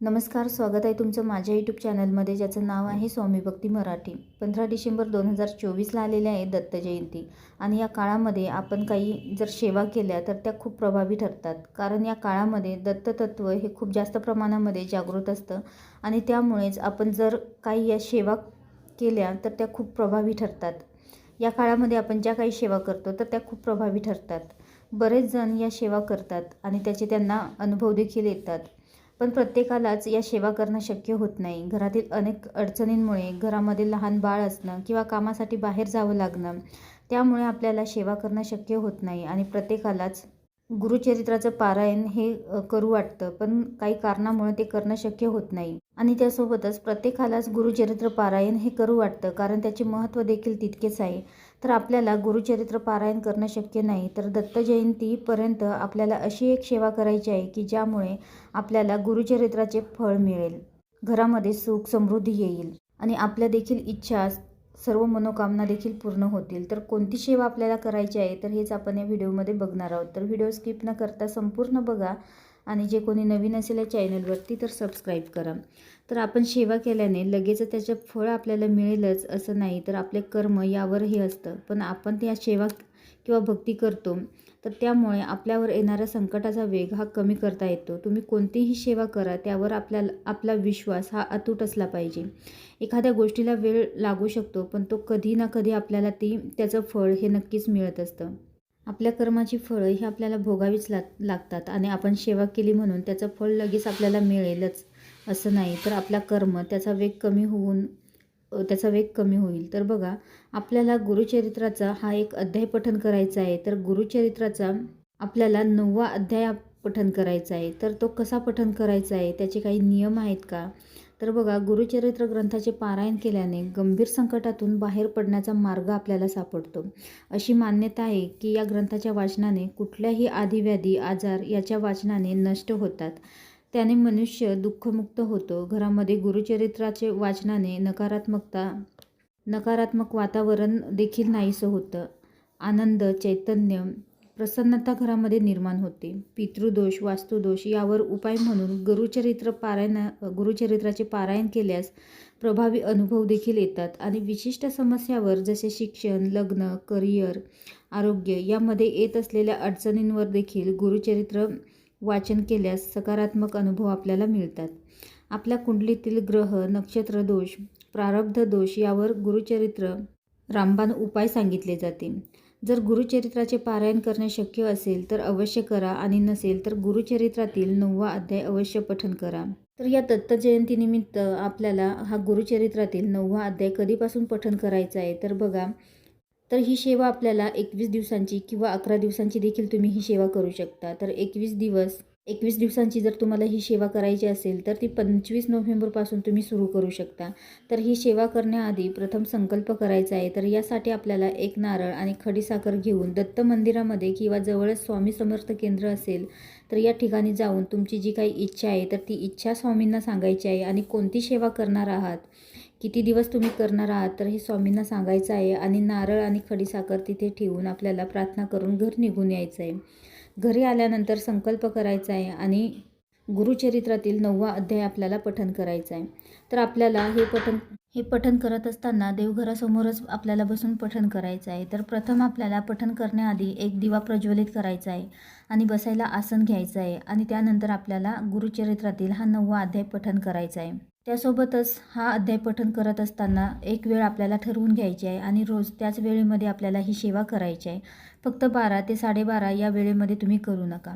नमस्कार स्वागत आहे तुमचं माझ्या यूट्यूब चॅनलमध्ये ज्याचं नाव आहे स्वामी भक्ती मराठी. पंधरा डिसेंबर दोन हजार चोवीसला आलेले आहे दत्त जयंती. आणि या काळामध्ये आपण काही जर सेवा केल्या तर त्या खूप प्रभावी ठरतात. कारण या काळामध्ये दत्ततत्व हे खूप जास्त प्रमाणामध्ये जागृत असतं. आणि त्यामुळेच आपण जर काही या सेवा केल्या तर त्या खूप प्रभावी ठरतात. या काळामध्ये आपण ज्या काही सेवा करतो तर त्या खूप प्रभावी ठरतात. बरेच जण या सेवा करतात आणि त्याचे त्यांना अनुभव देखील येतात. पण प्रत्येकालाच या सेवा करणं शक्य होत नाही. घरातील अनेक अडचणींमुळे घरामध्ये लहान बाळ असणं किंवा कामासाठी बाहेर जावं लागणं त्यामुळे आपल्याला सेवा करणं शक्य होत नाही आणि प्रत्येकालाच गुरुचरित्राचं पारायण हे करू वाटतं. पण काही कारणामुळे ते करणं शक्य होत नाही. आणि त्यासोबतच प्रत्येकालाच गुरुचरित्र पारायण हे करू वाटतं कारण त्याचे महत्त्व देखील तितकेच आहे. तर आपल्याला गुरुचरित्र पारायण करणं शक्य नाही. तर दत्त जयंतीपर्यंत आपल्याला अशी एक सेवा करायची आहे की ज्यामुळे आपल्याला गुरुचरित्राचे फळ मिळेल. घरामध्ये सुख समृद्धी येईल आणि आपल्या देखील इच्छा सर्व मनोकामना देखील पूर्ण होतील. तर कोणती सेवा आपल्याला करायची आहे तर हेच आपण या व्हिडिओमध्ये बघणार आहोत. तर व्हिडिओ स्किप न करता संपूर्ण बघा. आणि जे कोणी नवीन असेल या चॅनलवरती तर सबस्क्राईब करा. तर आपण सेवा केल्याने लगेच त्याचं फळ आपल्याला मिळेलच असं नाही तर आपले कर्म यावरही असतं. पण आपण त्या सेवा किंवा भक्ती करतो तर त्यामुळे आपल्यावर येणाऱ्या संकटाचा वेग हा कमी करता येतो. तुम्ही कोणतीही सेवा करा त्यावर आपल्याला आपला विश्वास हा अतूट असला पाहिजे. एखाद्या गोष्टीला वेळ लागू शकतो पण तो कधी ना कधी आपल्याला ती त्याचं फळ हे नक्कीच मिळत असतं. आपल्या कर्माची फळं ही आपल्याला भोगावीच लाग लागतात आणि आपण सेवा केली म्हणून त्याचं फळ लगेच आपल्याला मिळेलच असं नाही. तर आपला कर्म त्याचा वेग कमी होऊन त्याचा वेग कमी होईल. तर बघा आपल्याला गुरुचरित्राचा हा एक अध्याय पठन करायचा आहे. तर गुरुचरित्राचा आपल्याला नववा अध्याय पठन करायचा आहे? तर तो कसा पठन करायचा आहे? त्याचे काही नियम आहेत का? तर बघा गुरुचरित्र ग्रंथाचे पारायण केल्याने गंभीर संकटातून बाहेर पडण्याचा मार्ग आपल्याला सापडतो. अशी मान्यता आहे की या ग्रंथाच्या वाचनाने कुठल्याही आधीव्याधी आजार याच्या वाचनाने नष्ट होतात. त्याने मनुष्य दुःखमुक्त होतो. घरामध्ये गुरुचरित्राचे वाचनाने नकारात्मकता नकारात्मक वातावरण देखील नाहीसं होतं. आनंद चैतन्य प्रसन्नता घरामध्ये निर्माण होते. पितृदोष वास्तुदोष यावर उपाय म्हणून गुरुचरित्र पारायण गुरुचरित्राचे पारायण केल्यास प्रभावी अनुभव देखील येतात. आणि विशिष्ट समस्यावर जसे शिक्षण लग्न करिअर आरोग्य यामध्ये येत असलेल्या अडचणींवर देखील गुरुचरित्र वाचन केल्यास सकारात्मक अनुभव आपल्याला मिळतात. आपल्या कुंडलीतील ग्रह नक्षत्र दोष प्रारब्ध दोष यावर गुरुचरित्र रामबाण उपाय सांगितले जाते जर गुरुचरित्राचे पारायण करणे शक्य असेल तर अवश्य करा आणि नसेल तर गुरुचरित्रातील नववा अध्याय अवश्य पठन करा. तर या दत्त जयंतीनिमित्त आपल्याला हा गुरुचरित्रातील नववा अध्याय कधीपासून पठन करायचा आहे? तर बघा तर ही सेवा आपल्याला एकवीस दिवसांची किंवा अकरा दिवसांची देखील तुम्ही ही सेवा करू शकता. तर एकवीस दिवस एकवीस दिवसांची जर तुम्हाला ही सेवा करायची असेल तर ती पंचवीस नोव्हेंबरपासून तुम्ही सुरू करू शकता. तर ही सेवा करण्याआधी प्रथम संकल्प करायचा आहे तर यासाठी आपल्याला एक नारळ आणि खडीसाखर घेऊन दत्त मंदिरामध्ये किंवा जवळच स्वामी समर्थ केंद्र असेल तर या ठिकाणी जाऊन तुमची जी काही इच्छा आहे तर ती इच्छा स्वामींना सांगायची आहे. आणि कोणती सेवा करणार आहात किती दिवस तुम्ही करणार आहात तर हे स्वामींना सांगायचं आहे. आणि नारळ आणि खडीसाखर तिथे ठेवून आपल्याला प्रार्थना करून घर निघून यायचं आहे घरी आल्यानंतर संकल्प करायचा आहे आणि गुरुचरित्रातील नववा अध्याय आपल्याला पठन करायचा आहे. तर आपल्याला हे पठन हे पठन करत असताना देवघरासमोरच आपल्याला बसून पठन करायचं आहे. तर प्रथम आपल्याला पठन करण्याआधी एक दिवा प्रज्वलित करायचा आहे आणि बसायला आसन घ्यायचं आहे आणि त्यानंतर आपल्याला गुरुचरित्रातील हा नववा अध्याय पठन करायचा आहे. त्यासोबतच हा अध्याय पठन करत असताना एक वेळ आपल्याला ठरवून घ्यायची आहे आणि रोज त्याच वेळेमध्ये आपल्याला ही सेवा करायची आहे. फक्त बारा ते साडेबारा या वेळेमध्ये तुम्ही करू नका.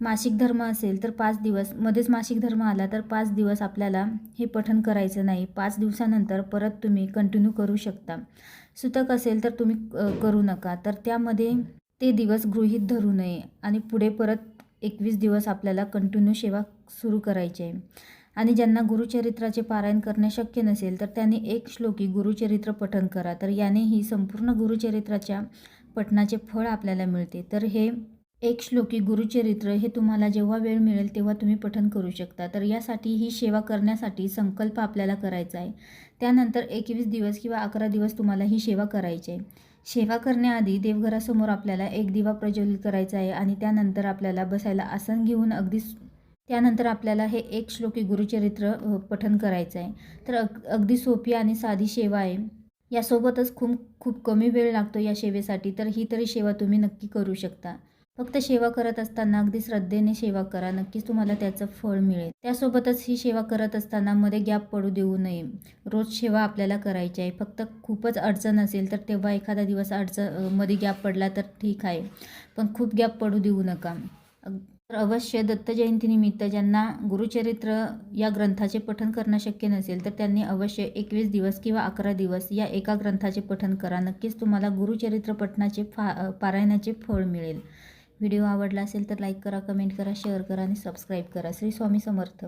मासिक धर्म असेल तर पाच दिवस मध्येच मासिक धर्म आला तर पाच दिवस आपल्याला हे पठन करायचं नाही. पाच दिवसानंतर परत तुम्ही कंटिन्यू करू शकता. सुतक असेल तर तुम्ही करू नका. तर त्यामध्ये ते दिवस गृहीत धरू नये आणि पुढे परत एकवीस दिवस आपल्याला कंटिन्यू सेवा सुरू करायची आहे. आणि ज्यांना गुरुचरित्राचे पारायण करणे शक्य नसेल तर त्यांनी एक श्लोकी गुरुचरित्र पठन करा. तर याने ही संपूर्ण गुरुचरित्राच्या पठणाचे फळ आपल्याला मिळते. तर हे एक श्लोकी गुरुचरित्र हे तुम्हाला जेव्हा वेळ मिळेल तेव्हा तुम्ही पठन करू शकता. तर यासाठी ही सेवा करण्यासाठी संकल्प आपल्याला करायचा आहे. त्यानंतर एकवीस दिवस किंवा अकरा दिवस तुम्हाला ही सेवा करायची आहे. सेवा करण्याआधी देवघरासमोर आपल्याला एक दिवा प्रज्वलित करायचा आहे आणि त्यानंतर आपल्याला बसायला आसन घेऊन अगदी त्यानंतर आपल्याला हे एक श्लोकी गुरुचरित्र पठन करायचं आहे तर अग अगदी सोपी आणि साधी सेवा आहे. यासोबतच खूप खूप कमी वेळ लागतो या सेवेसाठी तर ही तरी सेवा तुम्ही नक्की करू शकता. फक्त सेवा करत असताना अगदी श्रद्धेने सेवा करा नक्कीच तुम्हाला त्याचं फळ मिळेल. त्यासोबतच ही सेवा करत असताना मध्ये गॅप पडू देऊ नये. रोज सेवा आपल्याला करायची आहे. फक्त खूपच अडचण असेल तर तेव्हा एखादा दिवस अडचणमध्ये गॅप पडला तर ठीक आहे. पण खूप गॅप पडू देऊ नका. तर अवश्य दत्त जयंतीनिमित्त ज्यांना गुरुचरित्र या ग्रंथाचे पठन करणं शक्य नसेल तर त्यांनी अवश्य एकवीस दिवस किंवा अकरा दिवस या एका ग्रंथाचे पठन करा. नक्कीच तुम्हाला गुरुचरित्र पठनाचे फा पारायणाचे फळ मिळेल. व्हिडिओ आवडला असेल तर लाईक करा कमेंट करा शेअर करा आणि सबस्क्राईब करा. श्री स्वामी समर्थ.